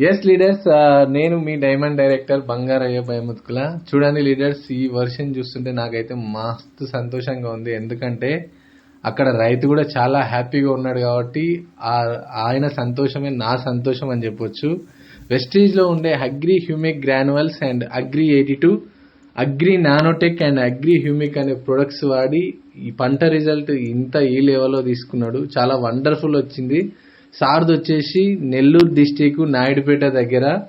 Yes leaders uh, నేను మీ diamond director Bangaraiah భయముత్కుల. చూడండి లీడర్స్ ఈ వర్షన్ చూస్తుంటే నాకైతే మస్తు సంతోషంగా ఉంది. ఎందుకంటే అక్కడ రైతు కూడా చాలా హ్యాపీగా ఉన్నాడు కాబట్టి ఆ- ఆయన సంతోషమే నా సంతోషం అని చెప్పొచ్చు. వెస్టీజ్లో ఉండే agri humic granules and agri eighty two agri nanotech and agri humic అనే ప్రొడక్ట్స్ వాడి ఈ పంట రిజల్ట్ ఇంత ఈ లెవెల్లో తీసుకున్నాడు. చాలా వండర్ఫుల్ వచ్చింది. సార్ది వచ్చేసి నెల్లూరు డిస్టిక్ నాయుడుపేట దగ్గర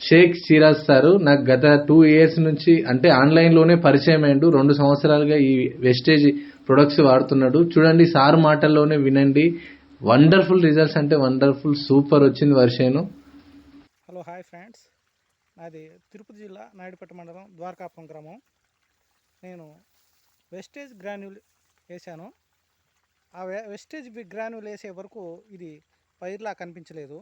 షేక్ సిరాజ్ సారు నాకు గత టూ ఇయర్స్ నుంచి అంటే ఆన్లైన్లోనే పరిచయం అయ్యిండు. రెండు సంవత్సరాలుగా ఈ వెస్టేజ్ ప్రొడక్ట్స్ వాడుతున్నాడు. చూడండి సార్ మాటల్లోనే వినండి. వండర్ఫుల్ రిజల్ట్స్ అంటే వండర్ఫుల్ సూపర్ వచ్చింది వర్షేను. Hello hi friends. నాది తిరుపతి జిల్లా నాయుడుపేట మండలం ద్వారకాపురం గ్రామం. నేను వెస్టేజ్ గ్రాన్యూల్ వేసాను ఆ వెస్టేజ్ బి- గ్రాన్యూల్ వేసే వరకు ఇది పైర్లా కనిపించలేదు.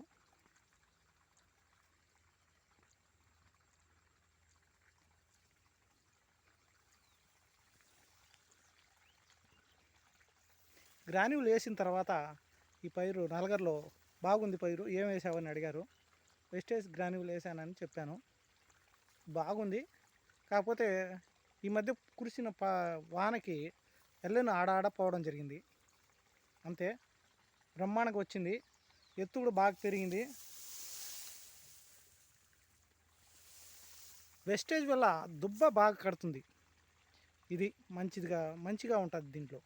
గ్రాన్యూల్ వేసిన తర్వాత ఈ పైరు నలగర్లో బాగుంది పైరు ఏం వేసావని అడిగారు. వెస్టేజ్ గ్రాన్యూల్ వేసానని చెప్పాను. బాగుంది. కాకపోతే ఈ మధ్య కురిసిన పా వానకి ఎల్లను ఆడ ఆడ పోవడం జరిగింది. అంతే. బ్రహ్మాండంగా వచ్చింది. ఎత్తు కూడా బాగా పెరిగింది. వెస్టేజ్ వల్ల దుబ్బ బాగా కడుతుంది. ఇది మంచిదిగా మంచిగా ఉంటుంది దీంట్లో.